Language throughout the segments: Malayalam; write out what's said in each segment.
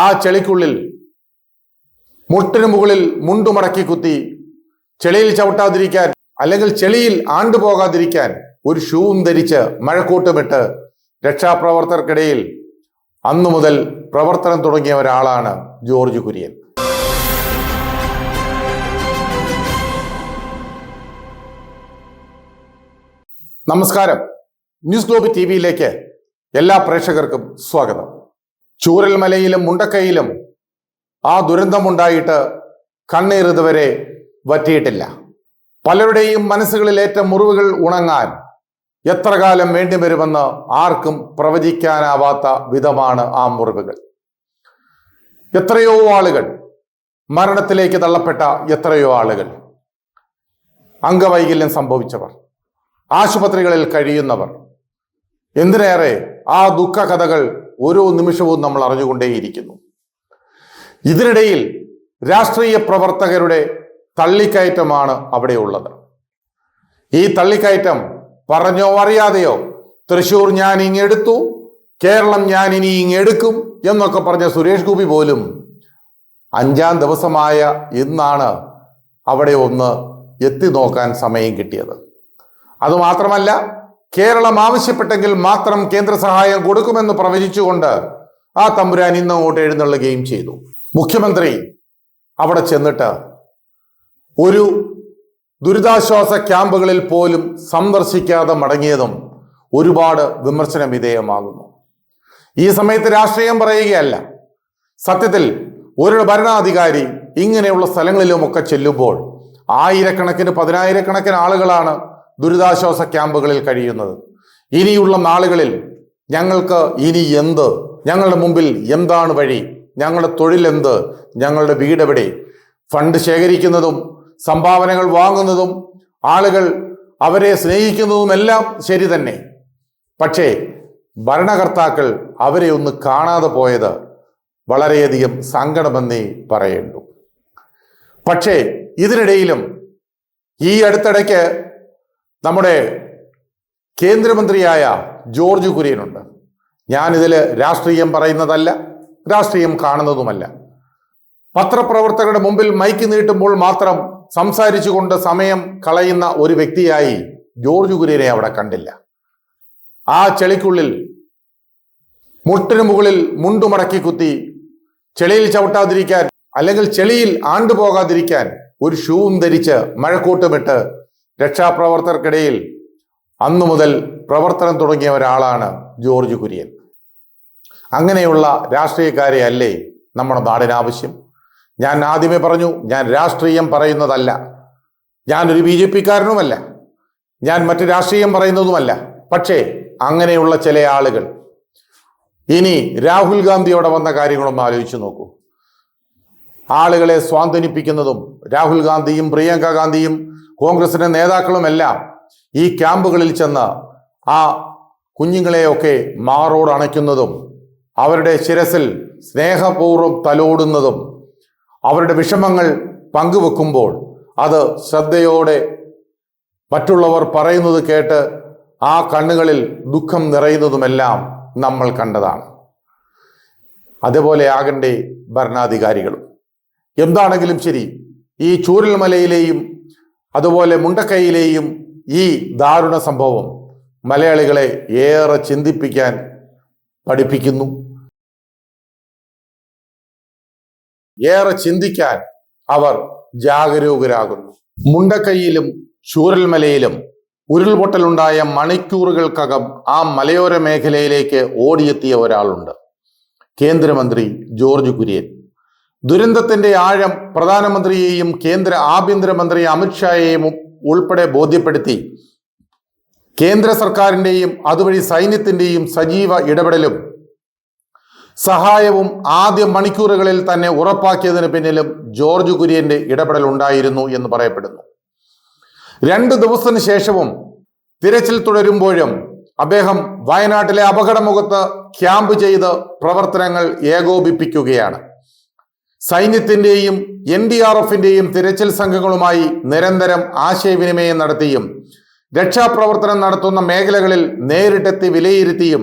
ആ ചെളിക്കുള്ളിൽ മുട്ടിനു മുകളിൽ മുണ്ടുമടക്കി കുത്തി ചെളിയിൽ ചവിട്ടാതിരിക്കാൻ അല്ലെങ്കിൽ ചെളിയിൽ ആണ്ടുപോകാതിരിക്കാൻ ഒരു ഷൂവും ധരിച്ച് മഴക്കൂട്ടുമിട്ട് രക്ഷാപ്രവർത്തകർക്കിടയിൽ അന്നു മുതൽ പ്രവർത്തനം തുടങ്ങിയ ഒരാളാണ് ജോർജ് കുര്യൻ. നമസ്കാരം. ന്യൂസ് ഗ്ലോബ് ടി വിയിലേക്ക് എല്ലാ പ്രേക്ഷകർക്കും സ്വാഗതം. ചൂരൽമലയിലും മുണ്ടക്കയിലും ആ ദുരന്തമുണ്ടായിട്ട് കണ്ണീർ ഇതുവരെ വറ്റിയിട്ടില്ല. പലരുടെയും മനസ്സുകളിലേറ്റ മുറിവുകൾ ഉണങ്ങാൻ എത്ര കാലം വേണ്ടി വരുമെന്ന് ആർക്കും പ്രവചിക്കാനാവാത്ത വിധമാണ് ആ മുറിവുകൾ. എത്രയോ ആളുകൾ മരണത്തിലേക്ക് തള്ളപ്പെട്ട എത്രയോ ആളുകൾ അംഗവൈകല്യം സംഭവിച്ചവർ ആശുപത്രികളിൽ കഴിയുന്നവർ എന്തിനേറെ ആ ദുഃഖ കഥകൾ ഓരോ നിമിഷവും നമ്മൾ അറിഞ്ഞുകൊണ്ടേയിരിക്കുന്നു. ഇതിനിടയിൽ രാഷ്ട്രീയ പ്രവർത്തകരുടെ തള്ളിക്കയറ്റമാണ് അവിടെയുള്ളത് ഈ തള്ളിക്കയറ്റം പറഞ്ഞോ അറിയാതെയോ തൃശൂർ ഞാൻ ഇങ്ങെടുത്തു കേരളം ഞാൻ ഇനി ഇങ്ങെടുക്കും എന്നൊക്കെ പറഞ്ഞ സുരേഷ് ഗോപി പോലും അഞ്ചാം ദിവസമായ ഇന്നാണ് അവിടെ ഒന്ന് എത്തി നോക്കാൻ സമയം കിട്ടിയത്. അതുമാത്രമല്ല കേരളം ആവശ്യപ്പെട്ടെങ്കിൽ മാത്രം കേന്ദ്ര സഹായം കൊടുക്കുമെന്ന് പ്രവചിച്ചുകൊണ്ട് ആ തമ്പുരാൻ ഇന്ന് അങ്ങോട്ട് എഴുന്നള്ളുകയും ചെയ്തു. മുഖ്യമന്ത്രി അവിടെ ചെന്നിട്ട് ഒരു ദുരിതാശ്വാസ ക്യാമ്പുകളിൽ പോലും സന്ദർശിക്കാതെ മടങ്ങിയതും ഒരുപാട് വിമർശന വിധേയമാകുന്നു. ഈ സമയത്ത് രാഷ്ട്രീയം പറയുകയല്ല. സത്യത്തിൽ ഒരു ഭരണാധികാരി ഇങ്ങനെയുള്ള സ്ഥലങ്ങളിലുമൊക്കെ ചെല്ലുമ്പോൾ ആയിരക്കണക്കിന് പതിനായിരക്കണക്കിന് ആളുകളാണ് ദുരിതാശ്വാസ ക്യാമ്പുകളിൽ കഴിയുന്നത്. ഇനിയുള്ള നാളുകളിൽ ഞങ്ങൾക്ക് ഇനി എന്ത്? ഞങ്ങളുടെ മുമ്പിൽ എന്താണ് വഴി? ഞങ്ങളുടെ തൊഴിലെന്ത് ഞങ്ങളുടെ വീടെവിടെ ഫണ്ട് ശേഖരിക്കുന്നതും സംഭാവനകൾ വാങ്ങുന്നതും ആളുകൾ അവരെ സ്നേഹിക്കുന്നതുമെല്ലാം ശരി തന്നെ. പക്ഷേ ഭരണകർത്താക്കൾ അവരെ ഒന്ന് കാണാതെ പോയത് വളരെയധികം സങ്കടമെന്നേ പറയേണ്ടു. പക്ഷേ ഇതിനിടയിലും ഈ അടുത്തിടയ്ക്ക് നമ്മുടെ കേന്ദ്രമന്ത്രിയായ ജോർജ് കുര്യനുണ്ട്. ഞാനിതിൽ രാഷ്ട്രീയം പറയുന്നതല്ല രാഷ്ട്രീയം കാണുന്നതുമല്ല. പത്രപ്രവർത്തകരുടെ മുമ്പിൽ മൈക്ക് നീട്ടുമ്പോൾ മാത്രം സംസാരിച്ചുകൊണ്ട് സമയം കളയുന്ന ഒരു വ്യക്തിയായി ജോർജ് കുര്യനെ അവിടെ കണ്ടില്ല. ആ ചെളിക്കുള്ളിൽ മുട്ടിനു മുകളിൽ മുണ്ടുമടക്കി കുത്തി ചെളിയിൽ ചവിട്ടാതിരിക്കാൻ അല്ലെങ്കിൽ ചെളിയിൽ ആണ്ടുപോകാതിരിക്കാൻ ഒരു ഷൂവും ധരിച്ച് മഴക്കൂട്ടുമിട്ട് രക്ഷാപ്രവർത്തകർക്കിടയിൽ അന്നു മുതൽ പ്രവർത്തനം തുടങ്ങിയ ഒരാളാണ് ജോർജ് കുര്യൻ. അങ്ങനെയുള്ള രാഷ്ട്രീയക്കാരെ അല്ലേ നമ്മുടെ നാടിന് ആവശ്യം ഞാൻ ആദ്യമേ പറഞ്ഞു ഞാൻ രാഷ്ട്രീയം പറയുന്നതല്ല. ഞാനൊരു ബി ജെ പിക്കാരനുമല്ല. ഞാൻ മറ്റു രാഷ്ട്രീയം പറയുന്നതുമല്ല. പക്ഷേ അങ്ങനെയുള്ള ചില ആളുകൾ. ഇനി രാഹുൽ ഗാന്ധിയോടെ വന്ന കാര്യങ്ങളൊന്ന് ആലോചിച്ച് നോക്കൂ. ആളുകളെ സ്വാന്തനിപ്പിക്കുന്നതും രാഹുൽ ഗാന്ധിയും പ്രിയങ്ക ഗാന്ധിയും കോൺഗ്രസിന്റെ നേതാക്കളുമെല്ലാം ഈ ക്യാമ്പുകളിൽ ചെന്ന് ആ കുഞ്ഞുങ്ങളെയൊക്കെ മാറോട് അണയ്ക്കുന്നതും അവരുടെ ശിരസിൽ സ്നേഹപൂർവം തലോടുന്നതും അവരുടെ വിഷമങ്ങൾ പങ്കുവെക്കുമ്പോൾ അത് ശ്രദ്ധയോടെ മറ്റുള്ളവർ പറയുന്നത് കേട്ട് ആ കണ്ണുകളിൽ ദുഃഖം നിറയുന്നതുമെല്ലാം നമ്മൾ കണ്ടതാണ്. അതേപോലെ ആകണ്ടേ ഭരണാധികാരികളും. എന്താണെങ്കിലും ശരി ഈ ചൂരൽമലയിലെയും അതുപോലെ മുണ്ടക്കൈയിലെയും ഈ ദാരുണ സംഭവം മലയാളികളെ ഏറെ ചിന്തിപ്പിക്കാൻ പഠിപ്പിക്കുന്നു. ഏറെ ചിന്തിക്കാൻ അവർ ജാഗരൂകരാകുന്നു. മുണ്ടക്കൈയിലും ചൂരൽമലയിലും ഉരുൾപൊട്ടലുണ്ടായ മണിക്കൂറുകൾക്കകം ആ മലയോര മേഖലയിലേക്ക് ഓടിയെത്തിയ ഒരാളുണ്ട്. കേന്ദ്രമന്ത്രി ജോർജ് കുര്യൻ. ദുരന്തത്തിന്റെ ആഴം പ്രധാനമന്ത്രിയെയും കേന്ദ്ര ആഭ്യന്തരമന്ത്രി അമിത്ഷായെയും ഉൾപ്പെടെ ബോധ്യപ്പെടുത്തി. കേന്ദ്ര സർക്കാരിന്റെയും അതുവഴി സൈന്യത്തിന്റെയും സജീവ ഇടപെടലും സഹായവും ആദ്യ മണിക്കൂറുകളിൽ തന്നെ ഉറപ്പാക്കിയതിന് പിന്നിലും ജോർജ് കുര്യന്റെ ഇടപെടൽ ഉണ്ടായിരുന്നു എന്ന് പറയപ്പെടുന്നു. രണ്ടു ദിവസത്തിന് ശേഷവും തിരച്ചിൽ തുടരുമ്പോഴും അദ്ദേഹം വയനാട്ടിലെ അപകടമുഖത്ത് ക്യാമ്പ് ചെയ്ത് പ്രവർത്തനങ്ങൾ ഏകോപിപ്പിക്കുകയാണ്. സൈന്യത്തിന്റെയും എൻ ഡി ആർ എഫിന്റെയും തിരച്ചിൽ സംഘങ്ങളുമായി നിരന്തരം ആശയവിനിമയം നടത്തിയും രക്ഷാപ്രവർത്തനം നടത്തുന്ന മേഖലകളിൽ നേരിട്ടെത്തി വിലയിരുത്തിയും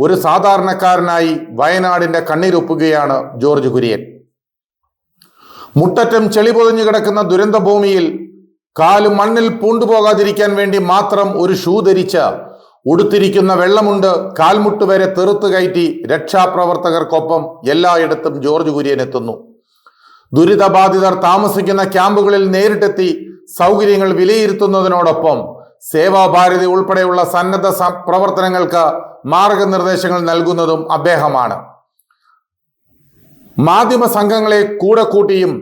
ഒരു സാധാരണക്കാരനായി വയനാടിന്റെ കണ്ണീരൊപ്പുകയാണ് ജോർജ് കുര്യൻ. മുട്ടറ്റം ചെളി പൊതിഞ്ഞു കിടക്കുന്ന ദുരന്ത ഭൂമിയിൽ കാൽ മണ്ണിൽ പൂണ്ടുപോകാതിരിക്കാൻ വേണ്ടി മാത്രം ഒരു ഷൂ ധരിച്ച് ഉടുത്തിരിക്കുന്ന വെള്ളമുണ്ട് കാൽമുട്ട് വരെ തെറുത്തു കയറ്റി രക്ഷാപ്രവർത്തകർക്കൊപ്പം എല്ലായിടത്തും ജോർജ് കുര്യൻ എത്തുന്നു. ദുരിതബാധിതർ താമസിക്കുന്ന ക്യാമ്പുകളിൽ നേരിട്ടെത്തി സൗകര്യങ്ങൾ വിലയിരുത്തുന്നതിനോടൊപ്പം സേവാഭാരതി ഉൾപ്പെടെയുള്ള സന്നദ്ധ പ്രവർത്തനങ്ങൾക്ക് മാർഗനിർദ്ദേശങ്ങൾ നൽകുന്നതും അദ്ദേഹമാണ്. മാധ്യമ സംഘങ്ങളെ കൂടെ കൂട്ടിയും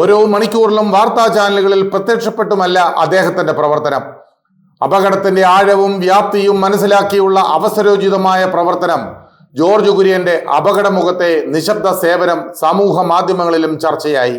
ഓരോ മണിക്കൂറിലും വാർത്താ ചാനലുകളിൽ പ്രത്യക്ഷപ്പെട്ടുമല്ല അദ്ദേഹത്തിന്റെ പ്രവർത്തനം. അപകടത്തിന്റെ ആഴവും വ്യാപ്തിയും മനസ്സിലാക്കിയുള്ള അവസരോചിതമായ പ്രവർത്തനം ജോർജ് കുര്യന്റെ അപകടമുഖത്തെ നിശബ്ദ സേവനം സമൂഹ മാധ്യമങ്ങളിലും ചർച്ചയായി.